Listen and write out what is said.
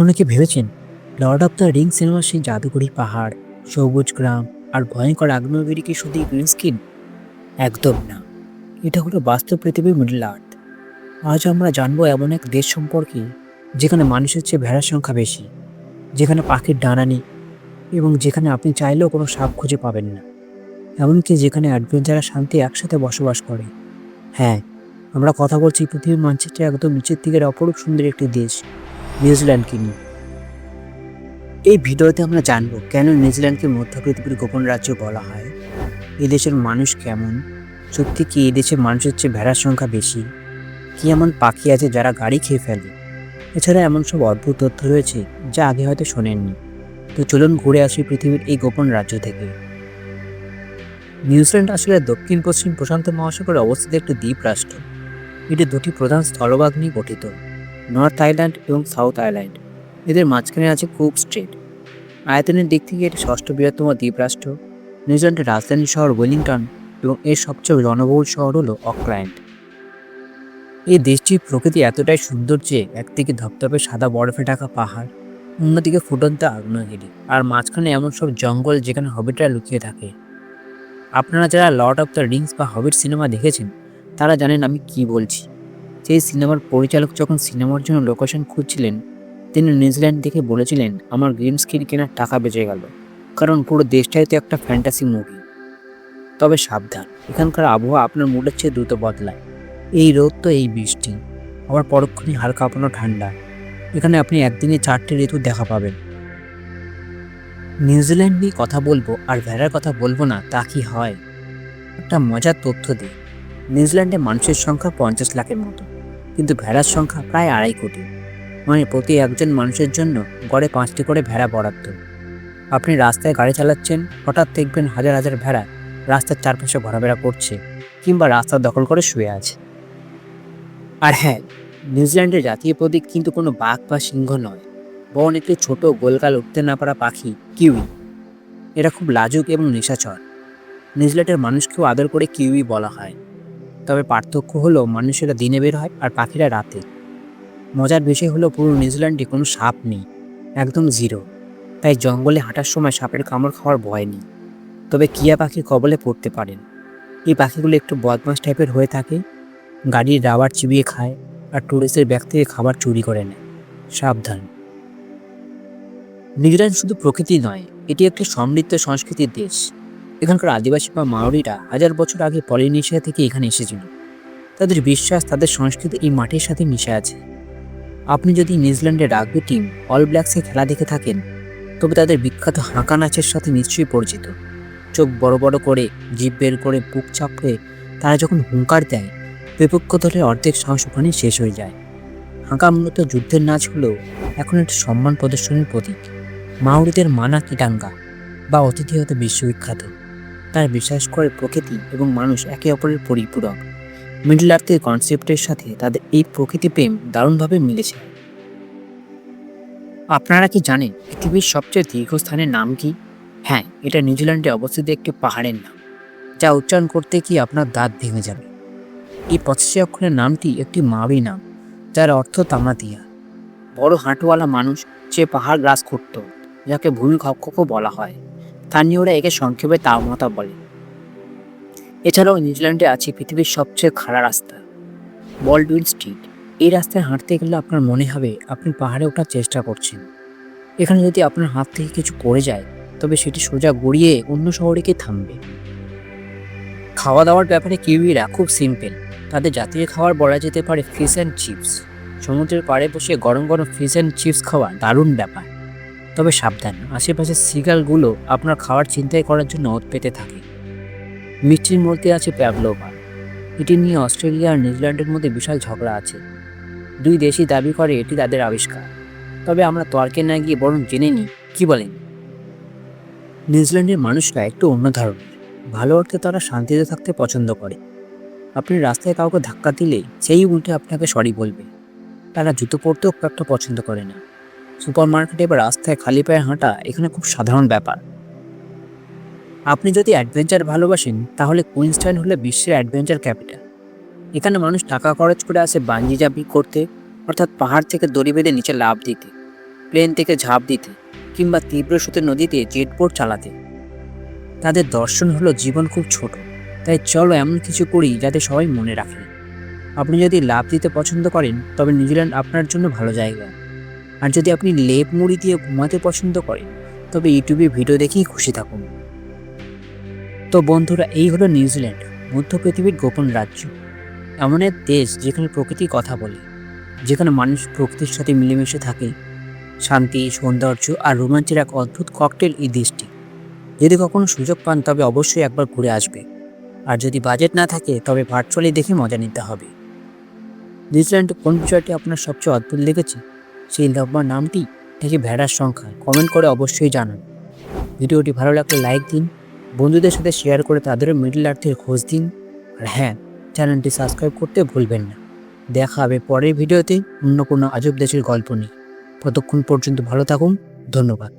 কখনো কি ভেবেছেন লর্ড অফ দ্য রিং সিনেমার সেই জাদুকরি পাহাড়, সবুজ গ্রাম আর ভয়ঙ্কর আগ্নেয়গিরি কি শুধু গ্রিন স্কিন একদম না। এটা হলো বাস্তব পৃথিবীর মিডল আর্থ আজ আমরা জানব এমন এক দেশ সম্পর্কে যেখানে মানুষের চেয়ে ভেড়ার সংখ্যা বেশি, যেখানে পাখির ডানা নেই এবং যেখানে আপনি চাইলেও কোনো সাপ খুঁজে পাবেন না। এমনকি যেখানে অ্যাডভেঞ্চার শান্তি একসাথে বসবাস করে। হ্যাঁ আমরা কথা বলছি পৃথিবীর মানচিত্রে একদম নিচের দিকের অপরূপ সুন্দর একটি দেশ নিউজিল্যান্ডকে নিয়ে এই ভিডিওতে আমরা জানব কেন নিউজিল্যান্ডকে মধ্য পৃথিবীর গোপন রাজ্য বলা হয় এই দেশের মানুষ কেমন, সত্যি কি এই দেশের মানুষের চেয়ে ভেড়ার সংখ্যা বেশি, কি এমন পাখি আছে যারা গাড়ি খেয়ে ফেলে? এছাড়া এমন সব অদ্ভুত তথ্য রয়েছে যা আগে হয়তো শোনেননি। তো চলুন ঘুরে আসি পৃথিবীর এই গোপন রাজ্য থেকে। নিউজিল্যান্ড আসলে দক্ষিণ, পশ্চিম প্রশান্ত মহাসাগরে অবস্থিত একটি দ্বীপ রাষ্ট্র এটি দুটি প্রধান স্থলভাগ নিয়ে গঠিত। নর্থ আইল্যান্ড এবং সাউথ আইল্যান্ড এদের মাঝখানে আছে কুক স্ট্রেট। আয়তনের দিক থেকে এটি ষষ্ঠ বৃহত্তম দ্বীপরাষ্ট্র। নিউজিল্যান্ডের রাজধানী শহর ওয়েলিংটন এবং এর সবচেয়ে জনবহুল শহর হলো অকল্যান্ড। এই দেশটির প্রকৃতি এতটাই সুন্দর যে একদিকে ধপধপে সাদা বরফে ঢাকা পাহাড়, অন্যদিকে ফুটন্ত আগ্নেয়গিরি আর মাঝখানে এমন সব জঙ্গল যেখানে হবিটরা লুকিয়ে থাকে। আপনারা যারা লর্ড অফ দ্য রিংস বা হবিট সিনেমা দেখেছেন, তারা জানেন আমি কি বলছি। সেই সিনেমার পরিচালক যখন সিনেমার জন্য লোকেশন খুঁজছিলেন, তিনি নিউজিল্যান্ড দেখে বলেছিলেন, আমার গ্রিন স্ক্রিন কেনার টাকা বেঁচে গেল। কারণ পুরো দেশটাই তো একটা ফ্যান্টাসি মুভি তবে সাবধান, এখানকার আবহাওয়া আপনার মুডের চেয়ে দ্রুত বদলায়। এই রোদ তো এই বৃষ্টি। আবার পরক্ষণে হালকা কাঁপানো ঠান্ডা। এখানে আপনি একদিনে চারটে ঋতু দেখা পাবেন। নিউজিল্যান্ড নিয়ে কথা বলব আর ভেড়ার কথা বলব না, তা কি হয়? একটা মজার তথ্য দিই। নিউজিল্যান্ডে মানুষের সংখ্যা পঞ্চাশ লাখের মতো। কিন্তু ভেড়ার সংখ্যা প্রায় আড়াই কোটি। মানে প্রতি একজন মানুষের জন্য গড়ে পাঁচটি করে ভেড়া বরাদ্দ। আপনি রাস্তায় গাড়ি চালাচ্ছেন, হঠাৎ দেখবেন হাজার হাজার ভেড়া রাস্তার চারপাশে ঘোরাফেরা করছে কিংবা রাস্তা দখল করে শুয়ে আছে। আর হ্যাঁ নিউজিল্যান্ডের জাতীয় প্রতীক কিন্তু কোনো বাঘ বা সিংহ নয়। বরং একটি ছোট গোলকাল উঠতে না পারা পাখি, কিউই। এরা খুব লাজুক এবং নেশাচর। নিউজিল্যান্ডের মানুষকেও আদর করে কিউই বলা হয়। তবে পার্থক্য হলো মানুষেরা দিনে বের হয় আর পাখিরা রাতে। মজার বিষয় হলো পুরো নিউজিল্যান্ডে কোনো সাপ নেই, একদম জিরো। তাই জঙ্গলে হাঁটার সময় সাপের কামড় খাওয়ার ভয় নেই। তবে কিয়া পাখির কবলে পড়তে পারেন এই পাখিগুলো একটু বদমাস টাইপের হয়ে থাকে, গাড়ির রাবার চিবিয়ে খায় আর টুরিস্টের ব্যাগ থেকে খাবার চুরি করে নেয়। সাবধান। নিউজিল্যান্ড শুধু প্রকৃতি নয়, এটি একটি সমৃদ্ধ সংস্কৃতির দেশ। এখানকার আদিবাসী বা মাওরিরা হাজার বছর আগে পলিনেশিয়া থেকে এখানে এসেছিল। তাদের বিশ্বাস, তাদের সংস্কৃতি এই মাটির সাথে মিশে আছে। আপনি যদি নিউজিল্যান্ডের রাগবি টিম অল ব্ল্যাকসে খেলা দেখে থাকেন, তবে তাদের বিখ্যাত হাঁকা নাচের সাথে নিশ্চয়ই পরিচিত। চোখ বড় বড় করে, জিভ বের করে, বুক চাপড়ে তারা যখন হুঙ্কার দেয়, বিপক্ষ দলের অর্ধেক সাহস ওখানে শেষ হয়ে যায়। হাঁকা মূলত যুদ্ধের নাচ হলেও এখন একটা সম্মান প্রদর্শনের প্রতীক। মাউরিদের মানা কিটাঙ্গা বা অতিথি হতে বিশ্ববিখ্যাত। তারা বিশ্বাস করে প্রকৃতি এবং মানুষ একে অপরের পরিপূরক। মিডল আর্থের কনসেপ্টের সাথে তাদের এই প্রকৃতি প্রেম দারুণভাবে মিলেছে। আপনারা কি জানেন পৃথিবীর সবচেয়ে দীর্ঘস্থানের নাম কি? হ্যাঁ এটা নিউজিল্যান্ডে অবস্থিত একটি পাহাড়ের নাম, যা উচ্চারণ করতে কি আপনার দাঁত ভেঙে যাবে। এই পঁচাশি অক্ষরের নামটি একটি মাবি নাম, যার অর্থ তামাতিয়া। বড় হাঁটুওয়ালা মানুষ যে পাহাড় গ্রাস করত, যাকে ভূমিকক্ষকও বলা হয়। স্থানীয়রা একে সংক্ষেপে তাওমাতা বলে। এছাড়াও নিউজিল্যান্ডে আছে পৃথিবীর সবচেয়ে খাড়া রাস্তা বলডুইন স্ট্রিট। এই রাস্তায় হাঁটতে গেলে আপনার মনে হবে আপনি পাহাড়ে ওঠার চেষ্টা করছেন। এখানে যদি আপনার হাত থেকে কিছু পড়ে যায়, তবে সেটি সোজা গড়িয়ে অন্য শহরে গিয়ে থামবে। খাওয়া দাওয়ার ব্যাপারে কিউইরা খুব সিম্পল। তাদের জাতীয় খাবার বলা যেতে পারে ফিশ অ্যান্ড চিপস সমুদ্রের পাড়ে বসে গরম গরম ফিশ অ্যান্ড চিপস খাওয়া দারুণ ব্যাপার। তবে সাবধান আশেপাশের সিগালগুলো আপনার খাওয়ার চিন্তাই করার জন্য ওত পেতে থাকে। মিষ্টির মধ্যে আছে প্যাভলোভা। এটি নিয়ে অস্ট্রেলিয়া আর নিউজিল্যান্ডের মধ্যে বিশাল ঝগড়া আছে। দুই দেশই দাবি করে এটি তাদের আবিষ্কার। তবে আমরা তর্কে না গিয়ে বরং জেনে নিই, কী বলেন? নিউজিল্যান্ডের মানুষরা একটু অন্য ধরনের। ভালো অর্থে তারা শান্তিতে থাকতে পছন্দ করে। আপনি রাস্তায় কাউকে ধাক্কা দিলে সেই উল্টে আপনাকে সরি বলবে। তারা জুতো পরতেও খুব একটা পছন্দ করে না। সুপার মার্কেটে বা রাস্তায় খালি পায়ে হাঁটা এখানে খুব সাধারণ ব্যাপার। আপনি যদি অ্যাডভেঞ্চার ভালোবাসেন, তাহলে কুইন্সটাইন হলে বিশ্বের অ্যাডভেঞ্চার ক্যাপিটাল। এখানে মানুষ টাকা খরচ করে আসে বাঞ্জি জাম্পিং করতে, অর্থাৎ পাহাড় থেকে দড়ি বেঁধে নিচে লাভ দিতে, প্লেন থেকে ঝাঁপ দিতে, কিংবা তীব্র স্রোতের নদীতে জেটবোট চালাতে। তাদের দর্শন হলো জীবন খুব ছোট, তাই চলো এমন কিছু করি যাতে সবাই মনে রাখে। আপনি যদি লাভ দিতে পছন্দ করেন, তবে নিউজিল্যান্ড আপনার জন্য ভালো জায়গা। আর যদি আপনি লেপ মুড়ি দিয়ে ঘুমাতে পছন্দ করেন, তবে ইউটিউবে ভিডিও দেখেই খুশি থাকুন। তো বন্ধুরা, এই হলো নিউজিল্যান্ড মধ্য পৃথিবীর গোপন রাজ্য। এমন এক দেশ যেখানে প্রকৃতি কথা বলে, যেখানে মানুষ প্রকৃতির সাথে মিলেমিশে থাকে। শান্তি, সৌন্দর্য আর রোমাঞ্চের এক অদ্ভুত ককটেল এই দেশটি। যদি কখনো সুযোগ পান, তবে অবশ্যই একবার ঘুরে আসবে। আর যদি বাজেট না থাকে, তবে ভার্চুয়ালি দেখে মজা নিতে হবে। নিউজিল্যান্ড কোন বিষয়টি আপনার সবচেয়ে অদ্ভুত লেগেছে? সেই লম্বা নামটি থেকে ভেড়ার সংখ্যা কমেন্ট করে অবশ্যই জানান। ভিডিওটি ভালো লাগলে লাইক দিন, বন্ধুদের সাথে শেয়ার করে তাদেরও মিডল আর্থের খোঁজ দিন। আর হ্যাঁ চ্যানেলটি সাবস্ক্রাইব করতে ভুলবেন না। দেখা হবে পরের ভিডিওতে অন্য কোনো আজব দেশের গল্প নিয়ে। ততক্ষণ পর্যন্ত ভালো থাকুন, ধন্যবাদ।